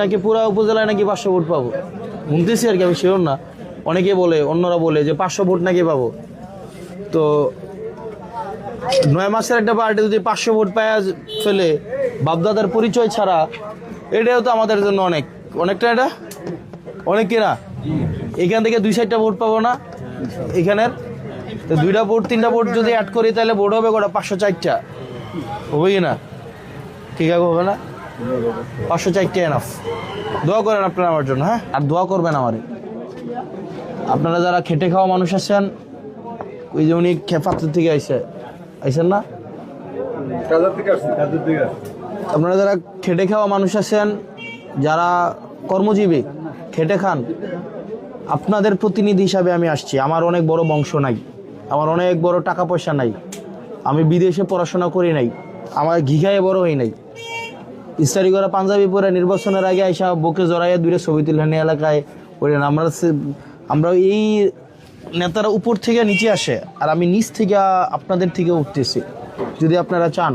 নাকি পুরা উপজেলায় নাকি পাঁচশো ভোট পাবো? শুনতেছি আর কি, আমি শিওর না। অনেকে বলে, অন্যরা বলে যে পাঁচশো ভোট নাকি পাবো। তো নয় মাসের একটা পার্টি যদি পাঁচশো ভোট পায় ফেলে, বাপদাদার পরিচয় ছাড়া, এটাও তো আমাদের জন্য অনেক। অনেকটা এটা? অনেক কিনা এখান থেকে দুই সাইডটা ভোট পাবো না, এখানের। তো দুইটা ভোট, তিনটা ভোট যদি অ্যাড করি, তাহলে ভোট হবে গোটা পাঁচশো চারটা। হবে কি না? ঠিক আছে, হবে না? পাঁচশো চারটে এনাফ দোয়া করেন আপনারা আমার জন্য হ্যাঁ? আর দোয়া করবেন আমারে আপনারা যারা খেটে খাওয়া মানুষ আছেন ওই যে উনি খেপাত্র থেকে আইসে আইসেন না? কাজার থেকে আসছি কাজার থেকে আপনারা যারা খেটে খাওয়া মানুষ আছেন যারা কর্মজীবী খেটে খান আপনাদের প্রতিনিধি হিসাবে আমি আসছি। আমার অনেক বড় বংশ নাই আমার অনেক বড় টাকা পয়সা নাই আমি বিদেশে পড়াশোনা করি নাই আমার ঘিঘায় বড় হই নাই। ইস্তারি করা পাঞ্জাবি পরে নির্বাচনের আগে আইসা বুকে জড়াইয়া দূরে ছবি তুলেন এলাকায় করেন আমরা আমরা এই নেতারা উপর থেকে নিচে আসে। আর আমি নিচ থেকে আপনাদের থেকে উঠতেছি। যদি আপনারা চান।